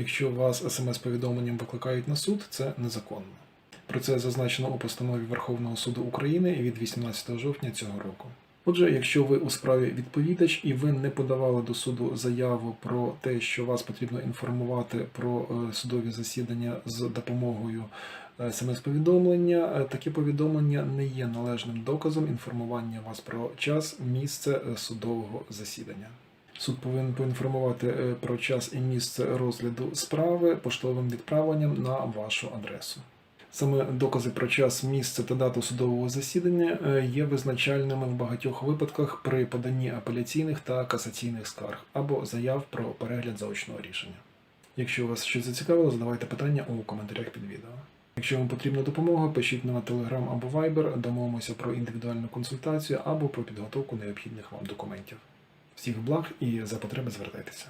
Якщо вас смс-повідомленням викликають на суд, це незаконно. Про це зазначено у постанові Верховного суду України від 18 жовтня цього року. Отже, якщо ви у справі відповідач і ви не подавали до суду заяву про те, що вас потрібно інформувати про е, судові засідання з допомогою е, смс-повідомлення, е, таке повідомлення не є належним доказом інформування вас про час, місце судового засідання. Суд повинен поінформувати е, про час і місце розгляду справи поштовим відправленням на вашу адресу. Саме докази про час, місце та дату судового засідання е, є визначальними в багатьох випадках при поданні апеляційних та касаційних скарг або заяв про перегляд заочного рішення. Якщо вас щось зацікавило, задавайте питання у коментарях під відео. Якщо вам потрібна допомога, пишіть на Telegram або Viber, домовимося про індивідуальну консультацію або про підготовку необхідних вам документів. Всіх благ і за потреби звертайтеся.